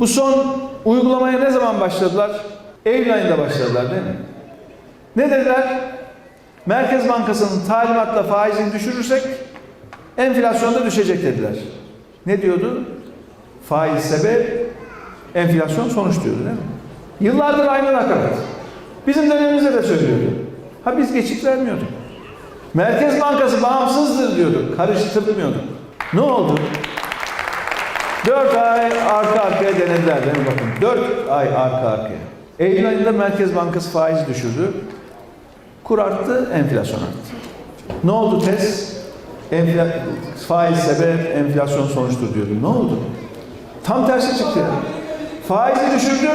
Bu son uygulamaya ne zaman başladılar? Eylül ayında başladılar değil mi? Ne dediler? Merkez Bankası'nın talimatla faizini düşürürsek enflasyon da düşecek dediler. Ne diyordu? Faiz sebep, enflasyon sonuç diyordu değil mi? Yıllardır aynı nakarat. Bizim dönemimizde de söylüyordu. Ha biz geçik vermiyorduk. Merkez Bankası bağımsızdır diyorduk. Karıştırmıyorduk. Ne oldu? Dört ay arka arkaya denediler değil mi bakın? Dört ay arka arkaya. Eylül ayında Merkez Bankası faiz düşürdü. Kur arttı, enflasyon arttı. Ne oldu test? Enfla faiz sebep, enflasyon sonuçtur diyordu. Ne oldu? Tam tersi çıktı. Faizi düşürdü,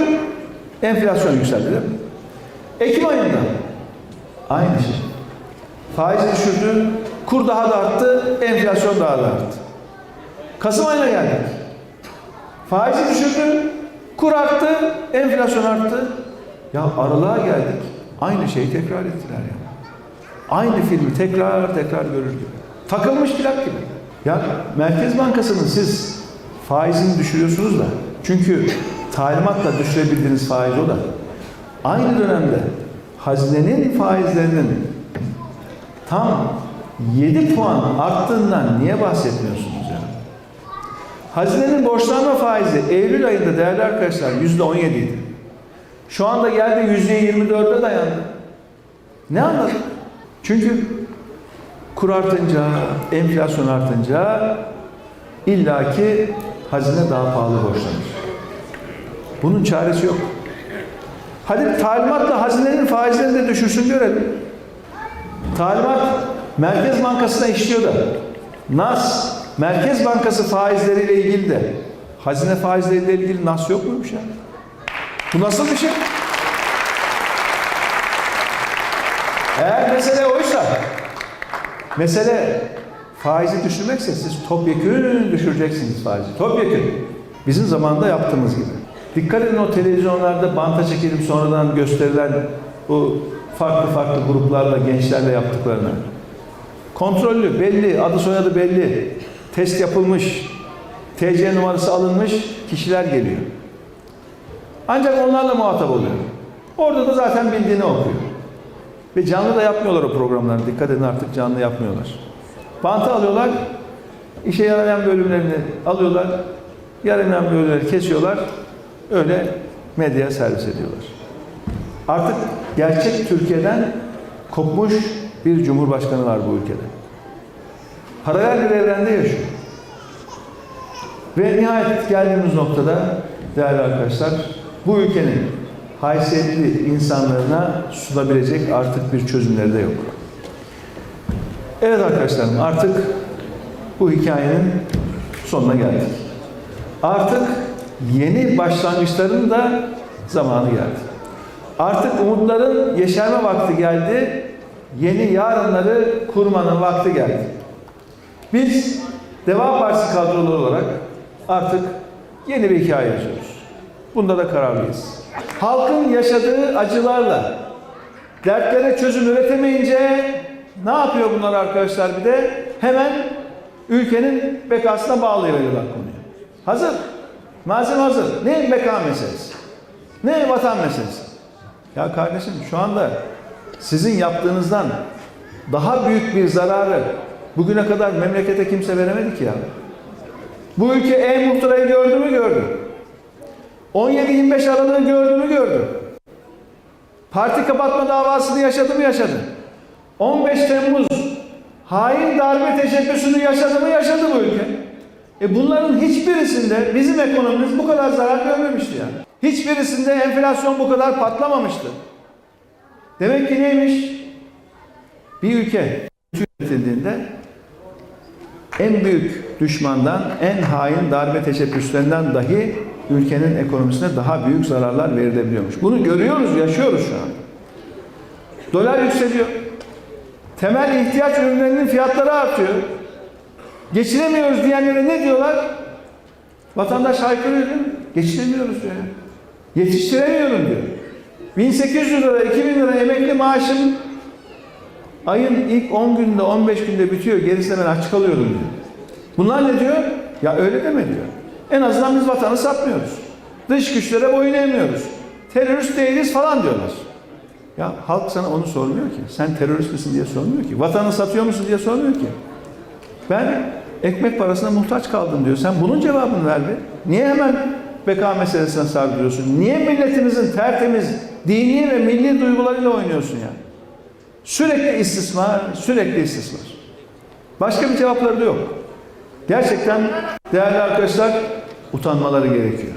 enflasyon yükseldi? Ekim ayında aynı şey. Faizi düşürdü, kur daha da arttı, enflasyon daha da arttı. Kasım ayına geldik. Faizi düşürdü, kur arttı, enflasyon arttı. Ya aralığa geldik. Aynı şeyi tekrar ettiler ya. Aynı filmi tekrar tekrar görür gibi. Takılmış plak gibi. Ya Merkez Bankası'nın siz faizini düşürüyorsunuz da çünkü talimatla düşürebildiğiniz faiz o da. Aynı dönemde hazinenin faizlerinin tam 7 puan arttığından niye bahsetmiyorsunuz? Hazinenin borçlanma faizi Eylül ayında değerli arkadaşlar yüzde 17 idi. Şu anda geldi yüzde 24'e dayandı. Ne anladık? Çünkü kur artınca, enflasyon artınca illaki hazine daha pahalı borçlanır. Bunun çaresi yok. Hadi talimatla hazinenin faizlerini de düşürsün görelim. Talimat Merkez Bankası'na işliyor da. NAS, Merkez Bankası faizleriyle ilgili de hazine faizleriyle ilgili NAS yok muymuş ya? Bu nasıl bir şey? Eğer mesele oysa, mesele faizi düşürmekse siz topyekun düşüreceksiniz faizi. Topyekun. Bizim zamanında yaptığımız gibi. Dikkat edin o televizyonlarda banta çekilip sonradan gösterilen bu farklı farklı gruplarla, gençlerle yaptıklarını. Kontrollü, belli, adı soyadı belli, test yapılmış, TC numarası alınmış kişiler geliyor. Ancak onlarla muhatap oluyor. Orada da zaten bildiğini okuyor. Ve canlı da yapmıyorlar o programları. Dikkat edin artık canlı yapmıyorlar. Bantı alıyorlar, işe yarayan bölümlerini alıyorlar, yaramayan bölümleri kesiyorlar, öyle medyaya servis ediyorlar. Artık gerçek Türkiye'den kopmuş bir cumhurbaşkanı var bu ülkede. Paralel bir evrende yaşıyor. Ve nihayet geldiğimiz noktada değerli arkadaşlar bu ülkenin haysiyetli insanlarına sunabilecek artık bir çözümleri de yok. Evet arkadaşlarım artık bu hikayenin sonuna geldik. Artık yeni başlangıçların da zamanı geldi. Artık umutların yeşerme vakti geldi. Yeni yarınları kurmanın vakti geldi. Biz Deva Partisi kadroları olarak artık yeni bir hikaye yazıyoruz. Bunda da kararlıyız. Halkın yaşadığı acılarla dertlere çözüm üretemeyince ne yapıyor bunlar arkadaşlar bir de? Hemen ülkenin bekasına bağlayıveriyorlar konuyu. Hazır. Malzeme hazır. Ne beka meselesi? Ne vatan meselesi? Ya kardeşim şu anda sizin yaptığınızdan daha büyük bir zararı bugüne kadar memlekete kimse veremedi ki ya. Bu ülke e-muhtırayı gördü mü gördü. 17-25 Aralık'ı gördü mü gördü. Parti kapatma davasını yaşadı mı yaşadı. 15 Temmuz hain darbe teşebbüsünü yaşadı mı yaşadı bu ülke. E bunların hiçbirisinde bizim ekonomimiz bu kadar zarar görmemişti yani. Hiçbirisinde enflasyon bu kadar patlamamıştı. Demek ki neymiş? Bir ülke yönetildiğinde en büyük düşmandan, en hain darbe teşebbüslerinden dahi ülkenin ekonomisine daha büyük zararlar verilebiliyormuş. Bunu görüyoruz, yaşıyoruz şu an. Dolar yükseliyor. Temel ihtiyaç ürünlerinin fiyatları artıyor. Geçinemiyoruz diyenlere ne diyorlar? Vatandaş haykırıyor değil mi? Geçinemiyoruz diyor. Yetiştiremiyorum diyor. 1800 lira, 2000 lira emekli maaşım ayın ilk 10 günde, 15 günde bitiyor. Gerisinde ben aç kalıyorum diyor. Bunlar ne diyor? Ya öyle deme diyor. En azından biz vatanı satmıyoruz. Dış güçlere boyun eğmiyoruz. Terörist değiliz falan diyorlar. Ya halk sana onu sormuyor ki. Sen terörist misin diye sormuyor ki. Vatanı satıyor musun diye sormuyor ki. Ben ekmek parasına muhtaç kaldım diyor. Sen bunun cevabını ver be. Niye hemen beka meselesine sardırıyorsun? Niye milletimizin tertemiz dini ve milli duygularıyla oynuyorsun ya? Sürekli istismar, sürekli istismar. Başka bir cevapları da yok. Gerçekten değerli arkadaşlar utanmaları gerekiyor.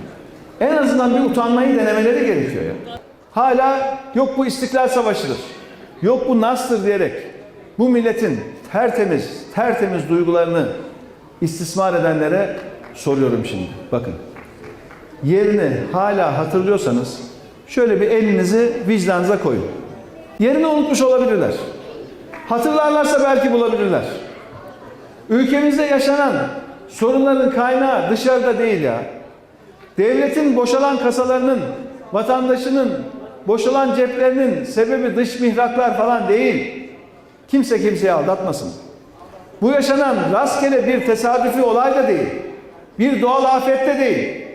En azından bir utanmayı denemeleri gerekiyor ya. Hala yok bu istiklal savaşıdır. Yok bu nastır diyerek bu milletin tertemiz, tertemiz duygularını istismar edenlere soruyorum şimdi. Bakın. Yerini hala hatırlıyorsanız şöyle bir elinizi vicdanınıza koyun. Yerini unutmuş olabilirler. Hatırlarlarsa belki bulabilirler. Ülkemizde yaşanan sorunların kaynağı dışarıda değil ya. Devletin boşalan kasalarının, vatandaşının boşalan ceplerinin sebebi dış mihraklar falan değil. Kimse kimseyi aldatmasın. Bu yaşanan rastgele bir tesadüfi olay da değil. Bir doğal afette değil.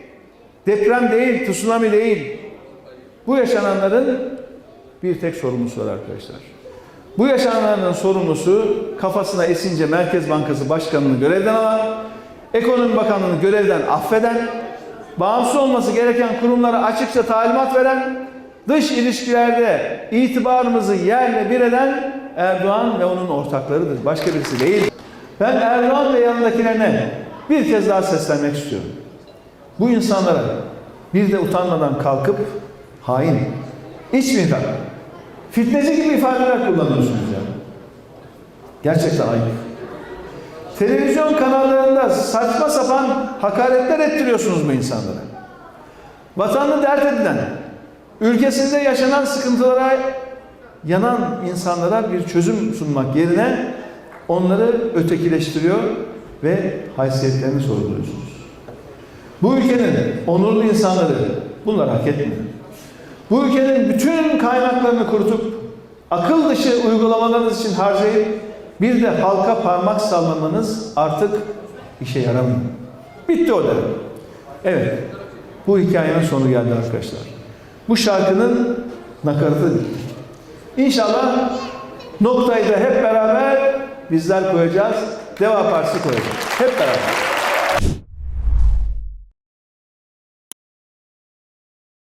Deprem değil, tsunami değil. Bu yaşananların bir tek sorumlusu var arkadaşlar. Bu yaşananların sorumlusu kafasına esince Merkez Bankası Başkanı'nı görevden alan, Ekonomi Bakanlığı'nı görevden affeden, bağımsız olması gereken kurumlara açıkça talimat veren, dış ilişkilerde itibarımızı yerle bir eden Erdoğan ve onun ortaklarıdır. Başka birisi değil. Ben Erdoğan ve yanındakilerine bir kez daha seslenmek istiyorum. Bu insanlara bir de utanmadan kalkıp hain, iç mihrak, fitneci gibi ifadeler kullanıyorsunuz ya. Gerçekten ayıp. Televizyon kanallarında saçma sapan hakaretler ettiriyorsunuz bu insanlara. Vatanını dert edilen, ülkesinde yaşanan sıkıntılara yanan insanlara bir çözüm sunmak yerine onları ötekileştiriyor ve haysiyetlerini sorguluyorsunuz. Bu ülkenin onurlu insanları bunlar hak etmiyor. Bu ülkenin bütün kaynaklarını kurutup akıl dışı uygulamalarınız için harcayıp bir de halka parmak sallamanız artık işe yaramıyor. Bitti o devre. Evet. Bu hikayenin sonu geldi arkadaşlar. Bu şarkının nakaratı. İnşallah noktayı da hep beraber bizler koyacağız. Deva Partisi koyacağız. Hep beraber.